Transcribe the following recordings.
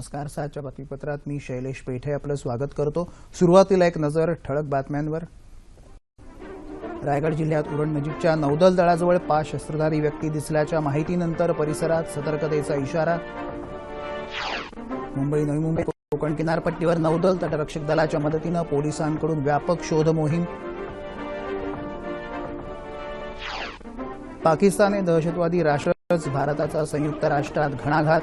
नमस्कार साच्या बातमीपत्रात मी शैलेश पेठे आपलं स्वागत करतो. सुरुवातीला एक नजर ठळक बातम्यांवर. रायगड जिल्ह्यात उरण नजीकच्या नौदल दळाजवळ पाच शस्त्रधारी व्यक्ती दिसल्याच्या माहितीनंतर परिसरात सतर्कतेचा इशारा. मुंबई नवी मुंबई कोकण किनारपट्टीवर नौदल तटरक्षक दलाच्या मदतीनं पोलिसांकडून व्यापक शोध मोहीम. पाकिस्तान हे दहशतवादी राष्ट्रच भारताचा संयुक्त राष्ट्रात घणाघात.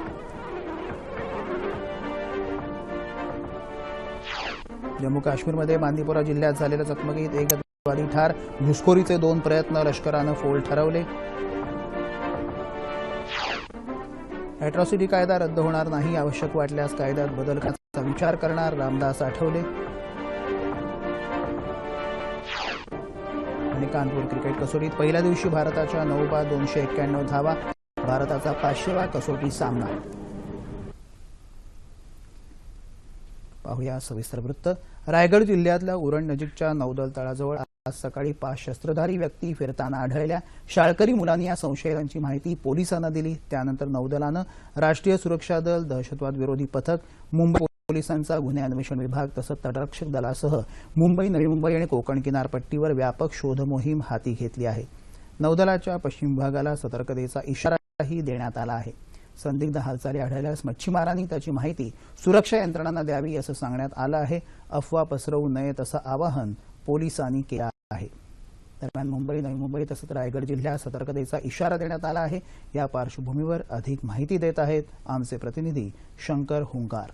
जम्मू काश्मीरमध्ये बांदीपोरा जिल्ह्यात झालेल्या चकमकीत एक दहशतवादी ठार. घुसखोरीचे दोन प्रयत्न लष्करानं फोल ठरवले. अॅट्रॉसिटी कायदा रद्द होणार नाही आवश्यक वाटल्यास कायद्यात बदल करण्याचा विचार करणार रामदास आठवले. आणि कानपूर क्रिकेट कसोटीत पहिल्या दिवशी भारताच्या नऊ बाद दोनशे एक्क्याण्णव धावा भारताचा पाचशेवा कसोटी सामना. पाहूया सविस्तर वृत्त. रायगड जिल्ह्यातल्या उरण नजीकच्या नौदल तळाजवळ आज सकाळी पाच शस्त्रधारी व्यक्ती फिरताना आढळल्या. शाळकरी मुलांनी या संशयितांची माहिती पोलिसांना दिली. त्यानंतर नौदलानं राष्ट्रीय सुरक्षा दल दहशतवाद विरोधी पथक मुंबई पोलिसांचा गुन्हे अन्वेषण विभाग तसंच तटरक्षक दलासह मुंबई नवी मुंबई आणि कोकण किनारपट्टीवर व्यापक शोध मोहीम हाती घेतली आहे. नौदलाच्या पश्चिम विभागाला सतर्कतेचा इशाराही देण्यात आला आहे. संदिग्ध हालचाली आढळल्यास मच्छीमारांनी त्याची माहिती सुरक्षा यंत्रणांना द्यावी असं सांगण्यात आलं आहे. अफवा पसरवू नये असं आवाहन पोलिसांनी केलं आहे. दरम्यान मुंबई नवी मुंबई तसंच रायगड जिल्ह्यात सतर्कतेचा इशारा देण्यात आला आहे. या पार्श्वभूमीवर अधिक माहिती देत आहेत आमचे प्रतिनिधी शंकर हुंकार.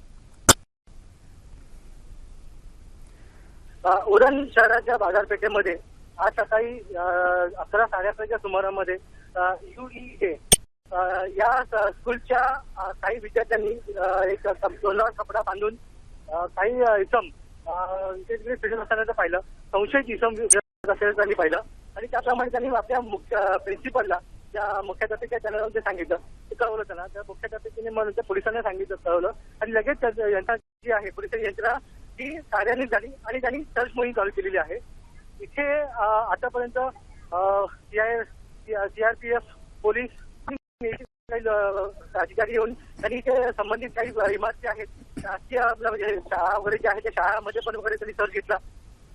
उरण शहराच्या बाजारपेठेमध्ये आज सकाळी अकरा साडे अकराच्या सुमारामध्ये युईए या स्कूलच्या काही विद्यार्थ्यांनी एक कप- तोंडावर कपडा बांधून काही इसम अ, तिकडे फिरत असताना पाहिलं. संशयित इसम असल्याचं त्यांनी पाहिलं. आणि त्याप्रमाणे त्यांनी आपल्या मुख्य प्रिन्सिपलला त्या मुख्याध्यापिका त्यांना जे सांगितलं. ते कळवलं त्यांना. त्या मुख्याध्यापिकेने मग त्या पोलिसांना सांगितलं कळवलं. आणि लगेच यंत्रा यंत्रणा जी आहे पोलीस यंत्रणा ती कार्यान्वित झाली आणि त्यांनी सर्च मोहीम चालू केलेली आहे. इथे आतापर्यंत सीआय सीआरपीएफ पोलीस अधिकारी येऊन त्यांनी इथे संबंधित काही इमारती आहेत. शासकीय म्हणजे शाळा वगैरे ज्या आहेत त्या शाळामध्ये पण वगैरे त्यांनी सर्च घेतला.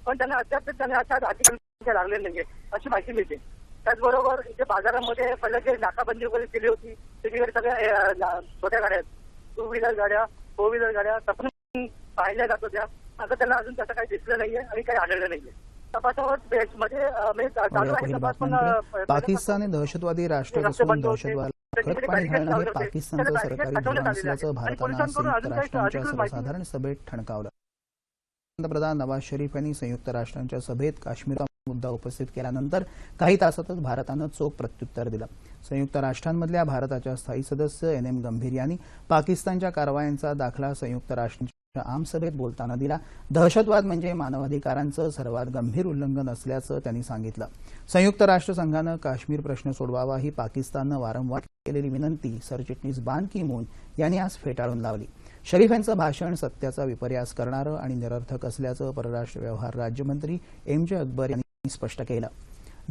पण त्यांना अद्याप त्यांना आता अधिकारी लागले नाहीये अशी माहिती मिळते. त्याचबरोबर इथे बाजारामध्ये पहिलं जे नाकाबंदी वगैरे केली होती सगळीकडे सगळ्या छोट्या गाड्या टू व्हीलर गाड्या फोर व्हीलर गाड्या तपासून पाहिल्या जात होत्या. आता त्यांना अजून तसं काही दिसलं नाहीये आणि काही आढळलं नाहीये. तपासावर बेसमध्ये अ, म्हणजे चालू आहे तपास पण बातम्यांकडे पाकिस्तान दहशतवादी राष्ट्र. दहशतवाद हे. पाकिस्तानचं सरकारी धोरण असल्याचं भारतानं संयुक्त राष्ट्रांच्या सर्वसाधारण सभेत ठणकावलं. पंतप्रधान नवाज शरीफ यांनी संयुक्त राष्ट्रांच्या सभेत काश्मीरचा मुद्दा उपस्थित केल्यानंतर काही तासातच भारतानं चोख प्रत्युत्तर दिलं. संयुक्त राष्ट्रांमधल्या भारताच्या स्थायी सदस्य एन एम गंभीर यांनी पाकिस्तानच्या कारवायांचा दाखला संयुक्त राष्ट्रांच्या आमसभेत बोलताना दिला. दहशतवाद म्हणजे मानवाधिकारांचं सर्वात गंभीर उल्लंघन असल्याचं त्यांनी सांगितलं. संयुक्त राष्ट्रसंघानं काश्मीर प्रश्न सोडवावा ही पाकिस्ताननं वारंवार केलेली विनंती सरचिटणीस बान की मून यांनी आज फेटाळून लावली. शरीफ यांचं भाषण सत्याचा विपर्यास करणारं आणि निरर्थक असल्याचं परराष्ट्र व्यवहार राज्यमंत्री एम जे अकबर यांनी स्पष्ट केलं.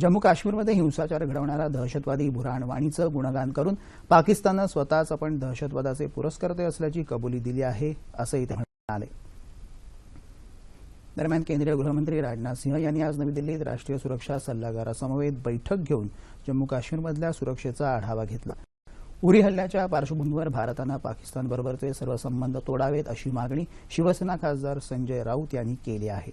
जम्मू काश्मीरमध्ये हिंसाचार घडवणारा दहशतवादी बुरहान वाणीचं गुणगान करून पाकिस्ताननं स्वतःच आपण दहशतवादाचे पुरस्कर्ते असल्याची कबुली दिली आहे असंही ते आले. दरम्यान केंद्रीय गृहमंत्री राजनाथ सिंह यांनी आज नवी दिल्लीत राष्ट्रीय सुरक्षा सल्लागारासमवेत बैठक घेऊन जम्मू काश्मीरमधल्या सुरक्षेचा आढावा घेतला. उरी हल्ल्याच्या पार्श्वभूमीवर भारतानं पाकिस्तानबरोबरचे सर्व संबंध तोडावेत अशी मागणी शिवसेना खासदार संजय राऊत यांनी केली आहे.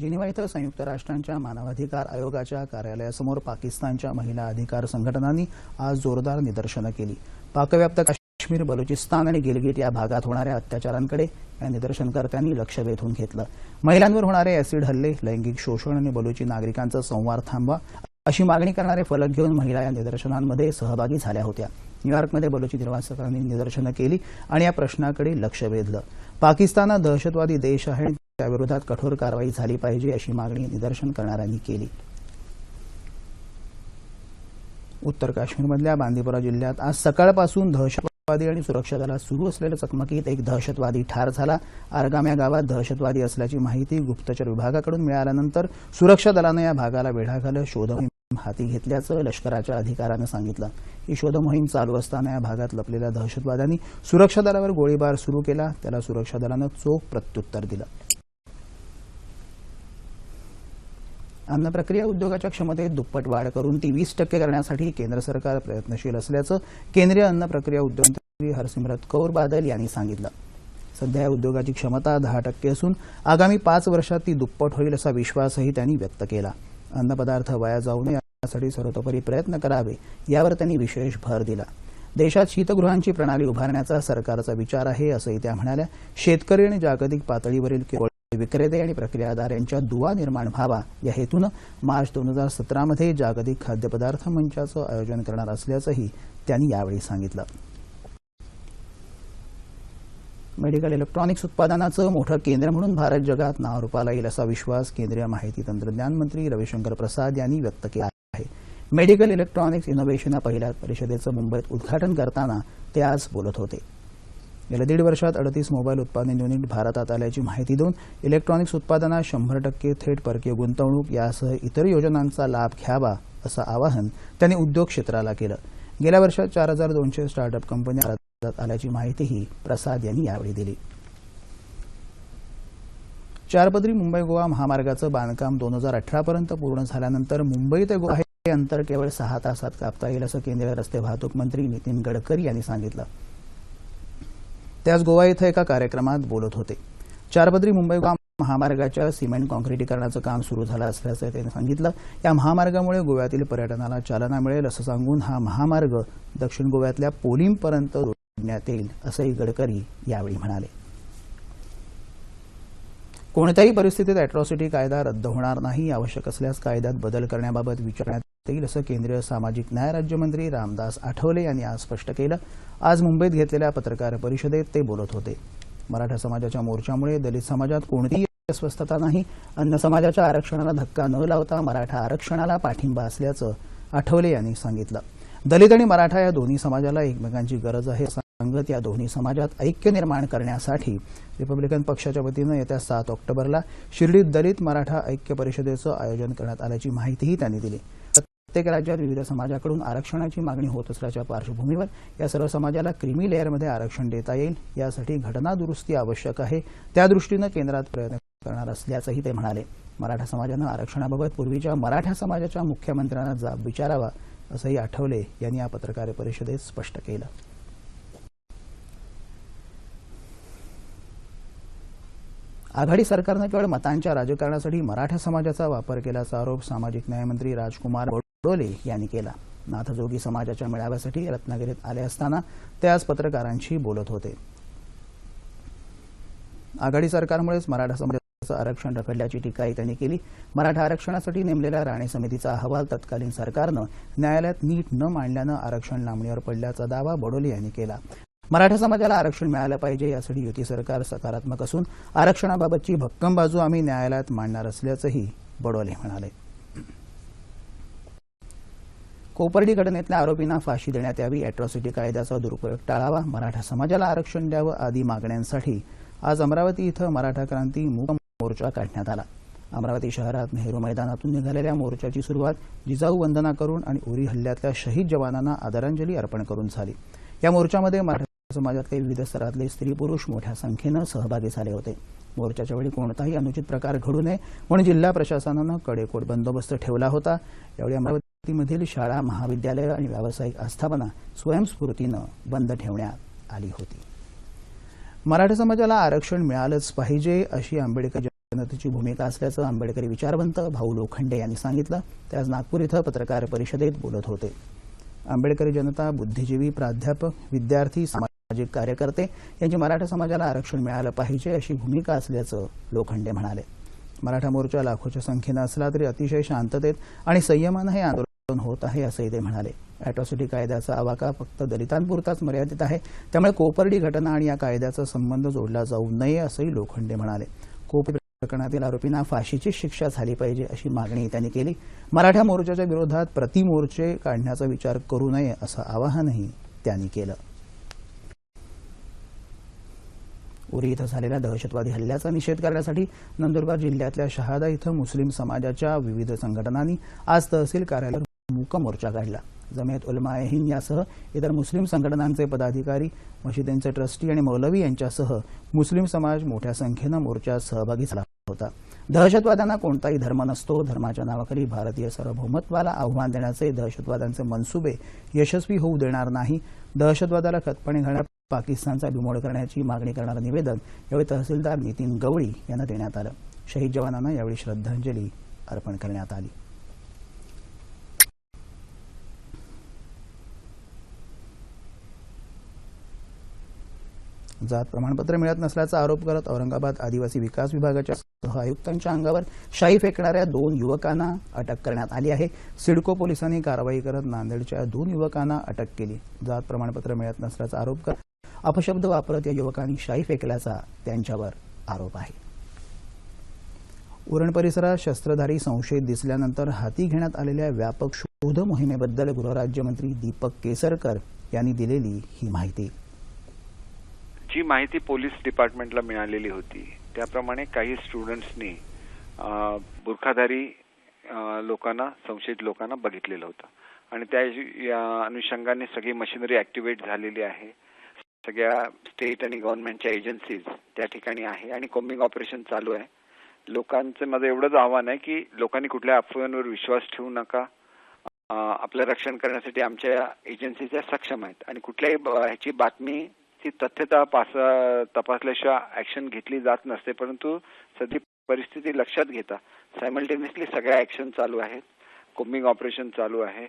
जिनिव्हा इथं संयुक्त राष्ट्रांच्या मानवाधिकार आयोगाच्या कार्यालयासमोर पाकिस्तानच्या महिला अधिकार संघटनांनी आज जोरदार निदर्शनं केली. पाकव्याप्त काश्मीर बलुचिस्तान आणि गिलगिट या भागात होणाऱ्या अत्याचारांकडे या निदर्शनकर्त्यांनी लक्ष वेधून घेतलं. महिलांवर होणारे अॅसिड हल्ले लैंगिक शोषण आणि बलुची नागरिकांचा संवार थांबवा अशी मागणी करणारे फलक घेऊन महिला या निदर्शनांमध्ये सहभागी झाल्या होत्या. न्यूयॉर्कमध्ये बलुची निर्वासकांनी निदर्शनं केली आणि या प्रश्नाकडे लक्ष वेधलं. पाकिस्तान हा दहशतवादी देश आहे त्याविरोधात कठोर कारवाई झाली पाहिजे अशी मागणी निदर्शन करणाऱ्यांनी केली. उत्तर काश्मीरमधल्या बांदीपोरा जिल्ह्यात आज सकाळपासून दहशतवादी आणि सुरक्षा दलात सुरू असलेल्या चकमकीत एक दहशतवादी ठार झाला. आरगाम या गावात दहशतवादी असल्याची माहिती गुप्तचर विभागाकडून मिळाल्यानंतर सुरक्षा दलानं या भागाला वेढा घालत शोध मोहीम हाती घेतल्याचं लष्कराच्या अधिकाऱ्यानं सांगितलं. ही शोध मोहीम चालू असताना या भागात लपलेल्या दहशतवाद्यांनी सुरक्षा दलावर गोळीबार सुरू केला. त्याला सुरक्षा दलानं चोख प्रत्युत्तर दिलं. अन्न प्रक्रिया उद्योगाच्या क्षमतेत दुप्पट वाढ करून ती वीस टक्के करण्यासाठी केंद्र सरकार प्रयत्नशील असल्याचं केंद्रीय अन्न प्रक्रिया उद्योगमंत्री हरसिमरत कौर बादल यांनी सांगितलं. सध्या या उद्योगाची क्षमता दहा टक्के असून आगामी पाच वर्षात ती दुप्पट होईल असा विश्वासही त्यांनी व्यक्त केला. अन्नपदार्थ वाया जाऊ नये यासाठी सर्वतोपरी प्रयत्न करावे यावर त्यांनी विशेष भर दिला. देशात शीतगृहांची प्रणाली उभारण्याचा सरकारचा विचार आहे असंही त्या म्हणाल्या. शेतकरी आणि जागतिक पातळीवरील केवळ विक्रेते आणि प्रक्रियादार यांच्यात दुवा निर्माण व्हावा या हेतूनं मार्च दोन हजार सतरामध्ये जागतिक खाद्यपदार्थ मंचाचं आयोजन करणार असल्याचंही त्यांनी यावेळी सांगितलं. मेडिकल इलेक्ट्रॉनिक्स उत्पादनाचं मोठं केंद्र म्हणून भारत जगात नावरूपाला येईल असा विश्वास केंद्रीय माहिती तंत्रज्ञान मंत्री रविशंकर प्रसाद यांनी व्यक्त केला आहे. मेडिकल इलेक्ट्रॉनिक्स इनोव्हेशन या पहिल्या परिषदेचं मुंबईत उद्घाटन करताना ते आज बोलत होते. गेल्या दीड वर्षात अडतीस मोबाईल उत्पादन युनिट भारतात आल्याची माहिती देऊन इलेक्ट्रॉनिक्स उत्पादनात शंभर टक्के थेट परकीय गुंतवणूक यासह इतर योजनांचा लाभ घ्यावा असं आवाहन त्यांनी उद्योग क्षेत्राला केलं. गेल्या वर्षात चार हजार दोनशे स्टार्टअप कंपन्या भारतात आल्याची माहितीही प्रसाद यांनी यावेळी दिली. चारपदरी मुंबई गोवा महामार्गाचं बांधकाम दोन हजार अठरापर्यंत पूर्ण झाल्यानंतर मुंबई ते गोवा हे अंतर केवळ सहा तासात कापता येईल असं केंद्रीय रस्ते वाहतूक मंत्री नितीन गडकरी यांनी सांगितलं. ते आज गोवा इथं एका कार्यक्रमात बोलत होते. चारपदरी मुंबई गोवा महामार्गाच्या सिमेंट काँक्रिटीकरणाचं काम सुरू झालं असल्याचं त्यांनी सांगितलं. या महामार्गामुळे गोव्यातील पर्यटनाला चालना मिळेल असं सांगून हा महामार्ग दक्षिण गोव्यातल्या पोलिमपर्यंत जोडण्यात येईल असंही गडकरी यावेळी म्हणाले. कोणत्याही परिस्थितीत अॅट्रॉसिटी कायदा रद्द होणार नाही. आवश्यक असल्यास कायद्यात बदल करण्याबाबत विचारण्यात येईल असं केंद्रीय सामाजिक न्याय राज्यमंत्री रामदास आठवले यांनी आज स्पष्ट केलं. आज मुंबईत घेतलेल्या पत्रकार परिषदेत ते बोलत होते. मराठा समाजाच्या मोर्चामुळे दलित समाजात कोणतीही अस्वस्थता नाही. अन्य समाजाच्या आरक्षणाला धक्का न लावता मराठा आरक्षणाला पाठिंबा असल्याचं आठवले यांनी सांगितलं. दलित आणि मराठा या दोन्ही समाजाला एकमेकांची गरज आहे सांगत या दोन्ही समाजात ऐक्य निर्माण करण्यासाठी रिपब्लिकन पक्षाच्या वतीनं येत्या सात ऑक्टोबरला शिर्डीत दलित मराठा ऐक्य परिषदेचं आयोजन करण्यात आल्याची माहितीही त्यांनी दिली. प्रत्येक राज्यात विविध समाजाकडून आरक्षणाची मागणी होत असल्याच्या पार्श्वभूमीवर या सर्व समाजाला क्रिमी लेअरमध्ये आरक्षण देता येईल यासाठी घटना दुरुस्ती आवश्यक आहे. त्यादृष्टीनं केंद्रात प्रयत्न करणार असल्याचंही ते म्हणाले. मराठा समाजानं आरक्षणाबाबत पूर्वीच्या मराठा समाजाच्या मुख्यमंत्र्यांना जाब विचारावा असंही आठवले यांनी या पत्रकार परिषदेत स्पष्ट केलं. आघाडी सरकारनं केवळ मतांच्या राजकारणासाठी मराठा समाजाचा वापर केल्याचा आरोप सामाजिक न्यायमंत्री राजकुमार डोले यांनी केला. नाथजोगी समाजाच्या मेळाव्यासाठी रत्नागिरीत आले असताना ते आज पत्रकारांशी बोलत होते. आघाडी सरकारमुळेच मराठा समाजाचं आरक्षण रखडल्याची टीकाही त्यांनी केली. मराठा आरक्षणासाठी नेमलेल्या राणे समितीचा अहवाल तत्कालीन सरकारनं न्यायालयात नीट न मांडल्यानं आरक्षण लांबणीवर पडल्याचा दावा बडोले यांनी केला. मराठा समाजाला आरक्षण मिळालं पाहिजे यासाठी युती सरकार सकारात्मक असून आरक्षणाबाबतची भक्कम बाजू आम्ही न्यायालयात मांडणार असल्याचंही बडोले म्हणाले. कोपर्डी घटनेतल्या आरोपींना फाशी देण्यात यावी. अॅट्रॉसिटी कायद्याचा दुरुपयोग टाळावा. मराठा समाजाला आरक्षण द्यावं आदी मागण्यांसाठी आज अमरावती इथं मराठा क्रांती मूक मोर्चा काढण्यात आला. अमरावती शहरात नेहरू मैदानातून निघालेल्या मोर्चाची सुरुवात जिजाऊ वंदना करून आणि उरी हल्ल्यातल्या शहीद जवानांना आदरांजली अर्पण करून झाली. या मोर्चामध्ये मराठा समाजातले विविध स्तरातले स्त्री पुरुष मोठ्या संख्येनं सहभागी झाले होते. मोर्चाच्या वेळी कोणताही अनुचित प्रकार घडू नये म्हणून जिल्हा प्रशासनानं कडेकोट बंदोबस्त ठेवला होता. यावेळी मधील शाळा महाविद्यालय आणि व्यावसायिक आस्थापना स्वयंस्फूर्तीनं बंद ठेवण्यात आली होती. मराठा समाजाला आरक्षण मिळालंच पाहिजे अशी आंबेडकर जनतेची भूमिका असल्याचं आंबेडकरी विचारवंत भाऊ लोखंडे यांनी सांगितलं. ते आज नागपूर इथं पत्रकार परिषदेत बोलत होते. आंबेडकरी जनता बुद्धिजीवी प्राध्यापक विद्यार्थी सामाजिक कार्यकर्ते यांची मराठा समाजाला आरक्षण मिळालं पाहिजे अशी भूमिका असल्याचं लोखंडे म्हणाले. मराठा मोर्चा लाखोच्या संख्येनं असला तरी अतिशय शांततेत आणि संयमानं हे आंदोलन होत आहे असंही ते म्हणाले. अॅट्रॉसिटी कायद्याचा आवाका फक्त दलितांपुरताच मर्यादित आहे. त्यामुळे कोपर्डी घटना आणि या कायद्याचा संबंध जोडला जाऊ नये असंही लोखंडे म्हणाले. कोपर्डी प्रकरणातील आरोपींना फाशीची शिक्षा झाली पाहिजे अशी मागणी त्यांनी केली. मराठा मोर्चाच्या विरोधात प्रतिमोर्चे काढण्याचा विचार करू नये असं आवाहनही त्यांनी केलं. उरी इथं झालेल्या दहशतवादी हल्ल्याचा निषेध करण्यासाठी नंदुरबार जिल्ह्यातल्या शहादा इथं मुस्लिम समाजाच्या विविध संघटनांनी आज तहसील कार्यालयावर मूक मोर्चा काढला. जमेत उलमा एहिन हिंद यासह इतर मुस्लिम संघटनांचे पदाधिकारी मशिदींचे ट्रस्टी आणि मौलवी यांच्यासह मुस्लिम समाज मोठ्या संख्येनं मोर्चात सहभागी झाला होता. दहशतवाद्यांना कोणताही धर्म नसतो. धर्माच्या नावाखाली भारतीय सार्वभौमत्वाला आव्हान देण्याचे दहशतवाद्यांचे मनसुबे यशस्वी होऊ देणार नाही. दहशतवादाला खतपणे घालण्यात पाकिस्तानचा बिमोड करण्याची मागणी करणारं निवेदन यावेळी तहसीलदार नितीन गवळी यांना देण्यात आलं. शहीद जवानांना यावेळी श्रद्धांजली अर्पण करण्यात आली. जात प्रमाणपत्र मिळत नसल्याचा आरोप करत औरंगाबाद आदिवासी विकास विभागाच्या सह आयुक्तांच्या अंगावर शाई फेकणाऱ्या दोन युवकांना अटक करण्यात आली आहे. सिडको पोलिसांनी कारवाई करत नांदेडच्या दोन युवकांना अटक केली. जात प्रमाणपत्र मिळत नसल्याचा आरोप करत अपशब्द वापरत या युवकांनी शाई फेकल्याचा त्यांच्यावर आरोप आहे. उरण परिसरात शस्त्रधारी संशयित दिसल्यानंतर हाती घेण्यात आलेल्या व्यापक शोध मोहिमेबद्दल गृहराज्यमंत्री दीपक केसरकर यांनी दिलेली ही माहिती. जी माहिती पोलीस डिपार्टमेंटला मिळालेली होती त्याप्रमाणे काही स्टुडंट्सनी बुरखाधारी लोकांना संशयित लोकांना बघितलेलं होतं. आणि त्या या अनुषंगाने सगळी मशिनरी ऍक्टिव्हेट झालेली आहे. सगळ्या स्टेट आणि गव्हर्नमेंटच्या एजन्सीज त्या ठिकाणी आहे आणि कोम्बिंग ऑपरेशन चालू आहे. लोकांचं माझं एवढंच आव्हान आहे की लोकांनी कुठल्या अफवांवर विश्वास ठेवू नका. आपलं रक्षण करण्यासाठी आमच्या एजन्सीज सक्षम आहेत. आणि कुठल्याही ब- ह्याची बातमी ती तथ्यता पास तपासल्याशिवाय ऍक्शन घेतली जात नसते परंतु सध्या परिस्थिती लक्षात घेता. सायमल्टेनियसली सगळ्या ऍक्शन चालू आहेत. कोम्बिंग ऑपरेशन चालू आहे.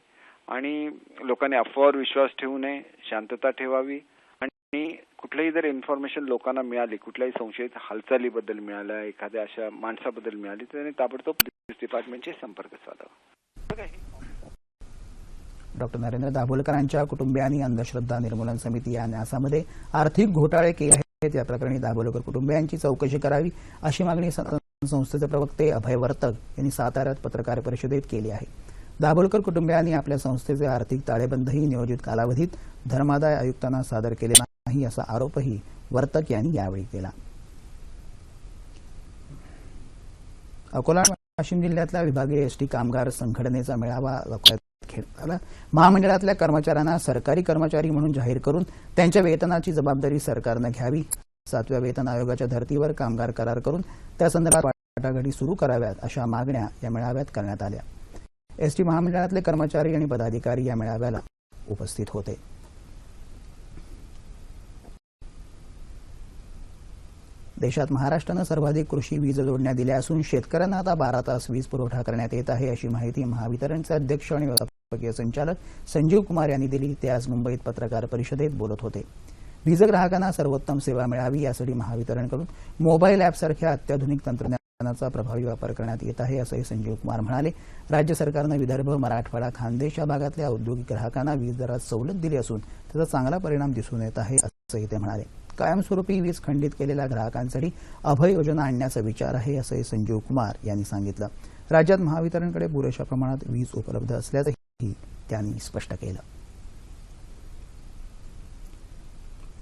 आणि लोकांनी अफवावर विश्वास ठेवू नये शांतता ठेवावी. आणि कुठलंही जर इन्फॉर्मेशन लोकांना मिळाली कुठल्याही संशयित हालचालीबद्दल मिळाल्या एखाद्या अशा माणसाबद्दल मिळाली तर त्यांनी ताबडतोब पोलीस डिपार्टमेंटशी संपर्क साधावा. आहे? डॉक्टर नरेंद्र दाभोलकरांच्या कुटुंबियांनी अंधश्रद्धा निर्मूलन समिती या न्यासामध्ये आर्थिक घोटाळे केले आहेत. या प्रकरणी दाभोलकर कुटुंबियांची चौकशी करावी अशी मागणी संस्थेचे प्रवक्ते अभय वर्तक यांनी साताऱ्यात पत्रकार परिषदेत केली आहे. दाभोलकर कुटुंबियांनी आपल्या संस्थेचे आर्थिक ताळेबंदही नियोजित कालावधीत धर्मादाय आयुक्तांना सादर केले नाही असा आरोपही वर्तक यांनी यावेळी केला. अकोला वाशिम जिल्ह्यातल्या विभागीय एसटी कामगार संघटनेचा मेळावा घेण्यात आला महामंडळातल्या कर्मचाऱ्यांना सरकारी कर्मचारी म्हणून जाहीर करून त्यांच्या वेतनाची जबाबदारी सरकारनं घ्यावी. सातव्या वेतन आयोगाच्या धर्तीवर कामगार करार करून त्यासंदर्भात वाटाघाटी सुरू कराव्यात अशा मागण्या या मेळाव्यात करण्यात आल्या. एसटी महामंडळातले कर्मचारी आणि पदाधिकारी या मेळाव्याला उपस्थित होते. देशात महाराष्ट्रानं सर्वाधिक कृषी वीज जोडण्या दिल्या असून शेतकऱ्यांना आता बारा तास वीज पुरवठा करण्यात येत आहे अशी माहिती महावितरणचे अध्यक्ष आणि व्यवस्थापकीय संचालक संजीव कुमार यांनी दिली. ते आज मुंबईत पत्रकार परिषदेत बोलत होते. वीज ग्राहकांना सर्वोत्तम सेवा मिळावी यासाठी महावितरणकडून मोबाईल ॲपसारख्या अत्याधुनिक तंत्रज्ञानाचा प्रभावी वापर करण्यात येत आहे असंही संजीव कुमार म्हणाले. राज्य सरकारनं विदर्भ मराठवाडा खानदेश या भागातल्या औद्योगिक ग्राहकांना वीज दरात सवलत दिली असून त्याचा चांगला परिणाम दिसून येत आहे असंही ते म्हणाले. कायमस्वरूपी वीज खंडित केलेल्या ग्राहकांसाठी अभय योजना आणण्याचा विचार आहे असंही संजीव कुमार यांनी सांगितलं. राज्यात महावितरणकडे पुरेशा प्रमाणात वीज उपलब्ध असल्याचं त्यांनी स्पष्ट केलं.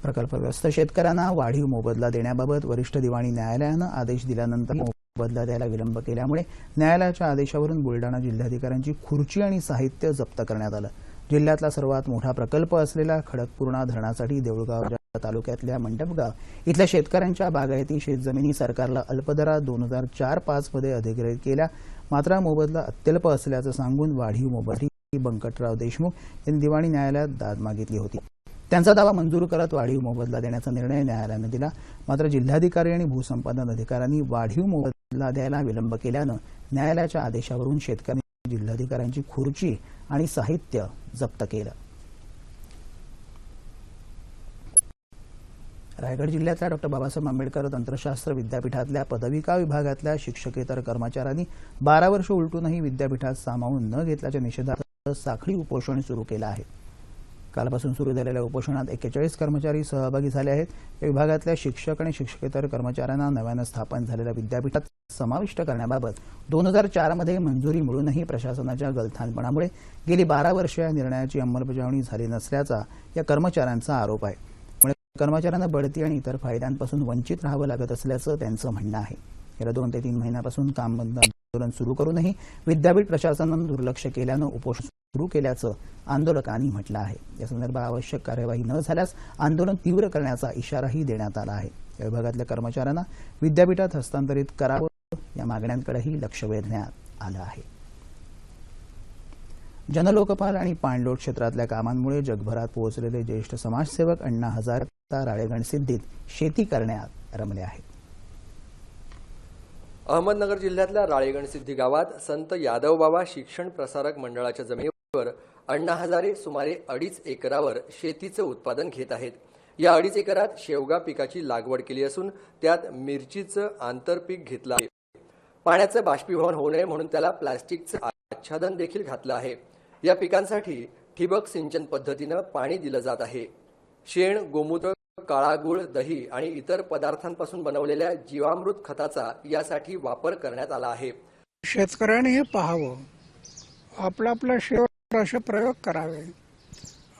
प्रकल्पग्रस्त शेतकऱ्यांना वाढीव मोबदला देण्याबाबत वरिष्ठ दिवाणी न्यायालयानं आदेश दिल्यानंतर मोबदला द्यायला विलंब केल्यामुळे न्यायालयाच्या आदेशावरून बुलडाणा जिल्हाधिकाऱ्यांची खुर्ची आणि साहित्य जप्त करण्यात आलं. जिल्ह्यातला सर्वात मोठा प्रकल्प असलेला खडकपूर्णा धरणासाठी देऊळगाव तालुक्यातल्या मंडपगाव इथल्या शेतकऱ्यांच्या बागायती शेतजमिनी सरकारला अल्पदरात दोन हजार चार पाच मध्ये अधिग्रहित केल्या. मात्र मोबदला अत्यल्प असल्याचं सांगून वाढीव मोबदला बंकटराव देशमुख यांनी दिवाणी न्यायालयात दाद मागितली होती. त्यांचा दावा मंजूर करत वाढीव मोबदला देण्याचा निर्णय न्यायालयानं दिला. मात्र जिल्हाधिकारी आणि भूसंपादन अधिकाऱ्यांनी वाढीव मोबदला द्यायला विलंब केल्यानं न्यायालयाच्या आदेशावरून शेतकऱ्यांनी जिल्हाधिकाऱ्यांची खुर्ची आणि साहित्य जप्त केलं. रायगड जिल्ह्यातल्या डॉक्टर बाबासाहेब आंबेडकर तंत्रशास्त्र विद्यापीठातल्या पदविका विभागातल्या शिक्षकेतर कर्मचाऱ्यांनी बारा वर्ष उलटूनही विद्यापीठात सामावून न घेतल्याच्या निषेधार्थ साखळी उपोषण सुरू केलं आहे. कालपासून सुरू झालेल्या उपोषणात एक्केचाळीस कर्मचारी सहभागी झाले आहेत. या विभागातल्या शिक्षक आणि शिक्षकेतर कर्मचाऱ्यांना नव्यानं स्थापन झालेल्या विद्यापीठात समाविष्ट करण्याबाबत दोन हजार चारमध्ये मंजुरी मिळूनही प्रशासनाच्या गलथानपणामुळे गेली बारा वर्ष या निर्णयाची अंमलबजावणी झाली नसल्याचा या कर्मचाऱ्यांचा आरोप आहे. कर्मचाऱ्यांना बढती आणि इतर फायद्यांपासून वंचित राहावं लागत असल्याचं त्यांचं म्हणणं आहे. गेल्या दोन ते तीन महिन्यापासून काम बंद आंदोलन सुरू करूनही विद्यापीठ प्रशासनानं दुर्लक्ष केल्यानं उपोषण सुरू केल्याचं आंदोलकांनी म्हटलं आहे. या संदर्भात आवश्यक कार्यवाही न झाल्यास आंदोलन तीव्र करण्याचा इशाराही देण्यात आला आहे. या विभागातल्या कर्मचाऱ्यांना विद्यापीठात हस्तांतरित करावं या मागण्यांकडेही लक्ष वेधण्यात आलं आहे. जनलोकपाल आणि पाणलोट क्षेत्रातल्या कामांमुळे जगभरात पोहोचलेले ज्येष्ठ समाजसेवक अण्णा हजार राळेगण सिद्धीत शेती करण्यात रमले आहेत अहमदनगर जिल्ह्यातल्या राळेगण सिद्धी गावात संत यादवबाबा शिक्षण प्रसारक मंडळाच्या जमिनीवर अण्णा हजारे सुमारे अडीच एकरावर शेतीचं उत्पादन घेत आहेत. या अडीच एकरात शेवगा पिकाची लागवड केली असून त्यात मिरचीचं आंतरपीक घेतलं आहे. पाण्याचं बाष्पीभवन होऊ नये म्हणून त्याला प्लास्टिकचं आच्छादन देखील घातलं आहे. या पिकांसाठी ठिबक सिंचन पद्धतीनं पाणी दिलं जात आहे. शेण गोमूत्र काळा गुळ दही आणि इतर पदार्थांपासून बनवलेल्या जीवामृत खताचा यासाठी वापर करण्यात आला आहे. शेतकऱ्याने हे पाहावं. आपला आपला शेवट असे प्रयोग करावे.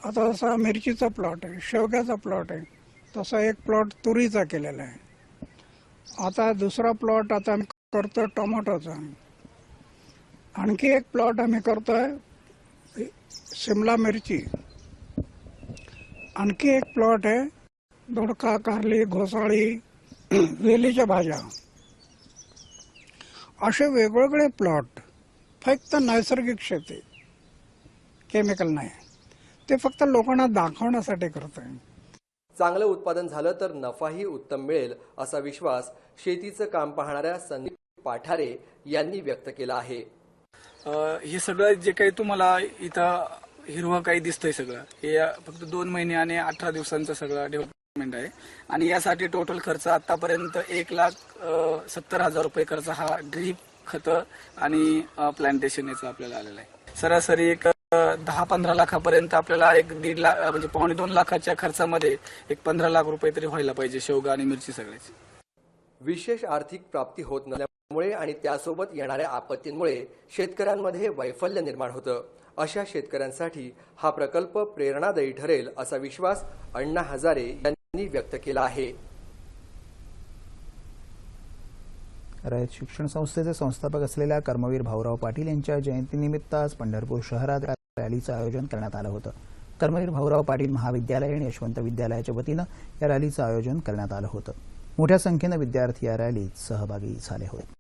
आता जसा मिरचीचा प्लॉट आहे शेवग्याचा प्लॉट आहे तसा एक प्लॉट तुरीचा केलेला आहे. आता दुसरा प्लॉट आता आम्ही करतोय टोमॅटोचा. आणखी एक प्लॉट आम्ही करतोय शिमला मिरची. आणखी एक प्लॉट आहे दोडका कारली घोसाळी वेलीच्या भाज्या. असे वेगवेगळे प्लॉट फक्त नैसर्गिक शेती. केमिकल नाही. ते फक्त लोकांना दाखवण्यासाठी करतोय. चांगलं उत्पादन झालं तर नफाही उत्तम मिळेल असा विश्वास शेतीचं काम पाहणाऱ्या संदीप पाठारे यांनी व्यक्त केला आहे. हे सगळं जे काही तुम्हाला इथं हिरवं काही दिसतंय सगळं हे फक्त दोन महिने आणि अठरा दिवसांचं सगळं डेव्हलपमेंट आहे. आणि यासाठी टोटल खर्च आतापर्यंत एक लाख सत्तर हजार रुपये खर्च हा ड्रीप खतं आणि प्लांटेशन याचा आपल्याला आलेला आहे. सरासरी एक अ, दहा पंधरा लाखापर्यंत आपल्याला एक दीड लाख म्हणजे पावणे दोन लाखाच्या खर्चामध्ये एक पंधरा लाख रुपये तरी व्हायला पाहिजे शेवगा आणि मिरची सगळ्याची विशेष आर्थिक प्राप्ती होत नसल्यामुळे आणि त्यासोबत येणाऱ्या आपत्तींमुळे शेतकऱ्यांमध्ये वैफल्य निर्माण होतं. अशा शेतकऱ्यांसाठी हा प्रकल्प प्रेरणादायी ठरेल असा विश्वास अण्णा हजारे यांनी व्यक्त केला आहे. रयत शिक्षण संस्थेचे संस्थापक असलेल्या कर्मवीर भाऊराव पाटील यांच्या जयंतीनिमित्त आज पंढरपूर शहरात रॅलीचं आयोजन करण्यात आलं होतं. कर्मवीर भाऊराव पाटील महाविद्यालय आणि यशवंत विद्यालयाच्या वतीनं या रॅलीचं आयोजन करण्यात आलं होतं. मोठ्या संख्येनं विद्यार्थी या रॅलीत सहभागी झाले होते.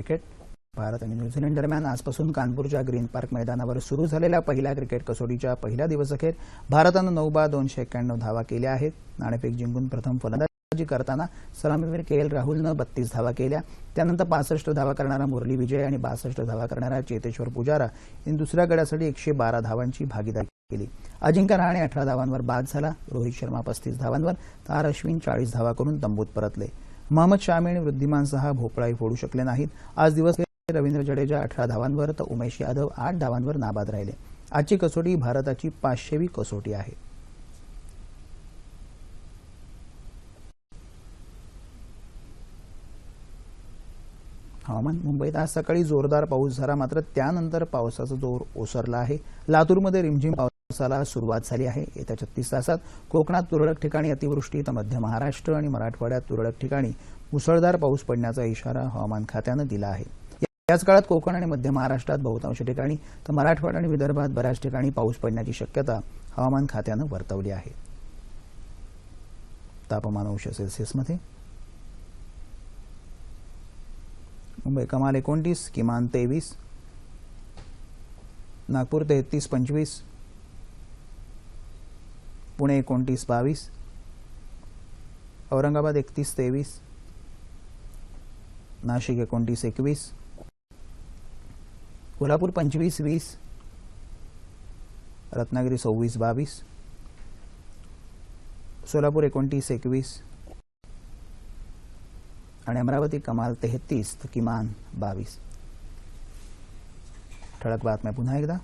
क्रिकेट. भारत आणि न्यूझीलंड दरम्यान आजपासून कानपूरच्या ग्रीन पार्क मैदानावर सुरू झालेल्या पहिल्या क्रिकेट कसोटीच्या पहिल्या दिवसअखेर भारतानं नऊ बा दोनशे एक्क्याण्णव धावा केल्या आहेत. नाणेफेक जिंकून प्रथम फलंदाजी करताना सलामीवीर के एल राहुलनं बत्तीस धावा केल्या. त्यानंतर पासष्ट धावा करणारा मुरली विजय आणि बासष्ट धावा करणारा चेतेश्वर पुजारा यांनी दुसऱ्या गडासाठी एकशे बारा धावांची भागीदारी केली. अजिंक्य रहाणे अठरा धावांवर बाद झाला. रोहित शर्मा पस्तीस धावांवर. तर अश्विन चाळीस धावा करून तंबूत परतले. महम्मद शामी आणि वृद्धिमान सहा भोपळाही फोडू शकले नाहीत. आज दिवस रवींद्र जडेजा अठरा धावांवर तर उमेश यादव आठ धावांवर नाबाद राहिले. आजची कसोटी भारताची पाचशेवी कसोटी आहे. हवामान मुंबईत आज सकाळी जोरदार पाऊस झाला मात्र त्यानंतर पावसाचा जोर ओसरला आहे. लातूरमध्ये रिमझिम पावसाला सुरुवात झाली आहे. येत्या छत्तीस तासात कोकणात तुरळक ठिकाणी अतिवृष्टी तर मध्य महाराष्ट्र आणि मराठवाड्यात तुरळक ठिकाणी मुसळधार पाऊस पडण्याचा इशारा हवामान खात्यानं दिला आहे. याच काळात कोकण आणि मध्य महाराष्ट्रात बहुतांश ठिकाणी तर मराठवाडा आणि विदर्भात बऱ्याच ठिकाणी पाऊस पडण्याची शक्यता हवामान खात्यानं वर्तवली आहे. तापमान अंश सेल्सिअसमध्ये. मुंबई कमाल एकोणतीस किमान तेवीस नागपूर तेहतीस पंचवीस पुणे एकोणतीस बावीस. औरंगाबाद एकतीस तेवीस. नाशिक एकोणतीस एकवीस. कोल्हापूर पंचवीस वीस. रत्नागिरी सव्वीस बावीस. सोलापूर एकोणतीस एकवीस. आणि अमरावती कमाल तेहतीस तर किमान बावीस. ठळक बातम्या पुन्हा एकदा.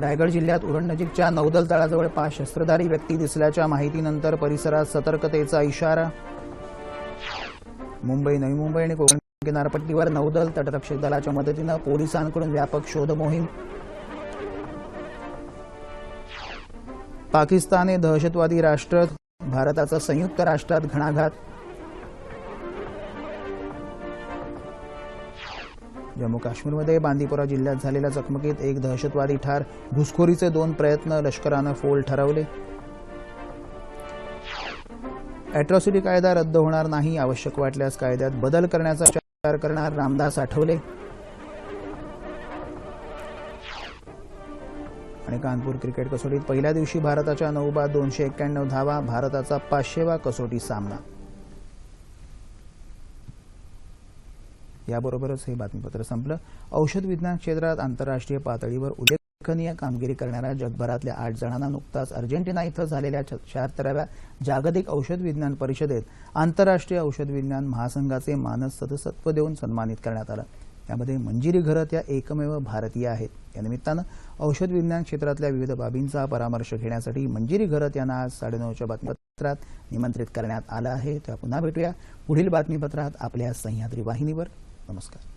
रायगड जिल्ह्यात उरण नजीकच्या नौदल तळाजवळ पाच शस्त्रधारी व्यक्ती दिसल्याच्या माहितीनंतर परिसरात सतर्कतेचा इशारा. मुंबई नवी मुंबई आणि कोकण किनारपट्टीवर नौदल तटरक्षक दलाच्या मदतीनं पोलिसांकडून व्यापक शोध मोहीम. पाकिस्तान हे दहशतवादी राष्ट्र भारताचा संयुक्त राष्ट्रात घणाघात जम्मू काश्मीरमध्ये बांदीपोरा जिल्ह्यात झालेल्या चकमकीत एक दहशतवादी ठार. घुसखोरीचे दोन प्रयत्न लष्करानं फोल ठरवले. अॅट्रॉसिटी कायदा रद्द होणार नाही आवश्यक वाटल्यास कायद्यात बदल करण्याचा विचार करणार रामदास आठवले. आणि कानपूर क्रिकेट कसोटीत पहिल्या दिवशी भारताच्या नऊ बाद दोनशे एक्क्याण्णव धावा भारताचा पाचशेवा कसोटी सामना. याबरोबरच हे बातमीपत्र संपलं. औषध विज्ञान क्षेत्रात आंतरराष्ट्रीय पातळीवर उल्लेखनीय कामगिरी करणाऱ्या जगभरातल्या आठ जणांना नुकताच अर्जेंटिना इथं झालेल्या शहात्तराव्या जागतिक औषध विज्ञान परिषदेत आंतरराष्ट्रीय औषध विज्ञान महासंघाचे मानस सदस्यत्व देऊन सन्मानित करण्यात आलं. यामध्ये मंजिरी घरत या एकमेव भारतीय आहेत. या निमित्तानं औषध विज्ञान क्षेत्रातल्या विविध बाबींचा परामर्श घेण्यासाठी मंजिरी घरत यांना आज साडेनऊच्या बातमीपत्रात निमंत्रित करण्यात आलं आहे. तेव्हा पुन्हा भेटूया. पुढील बातमीपत्रात आपल्या सह्याद्री वाहिनीवर. नमस्कार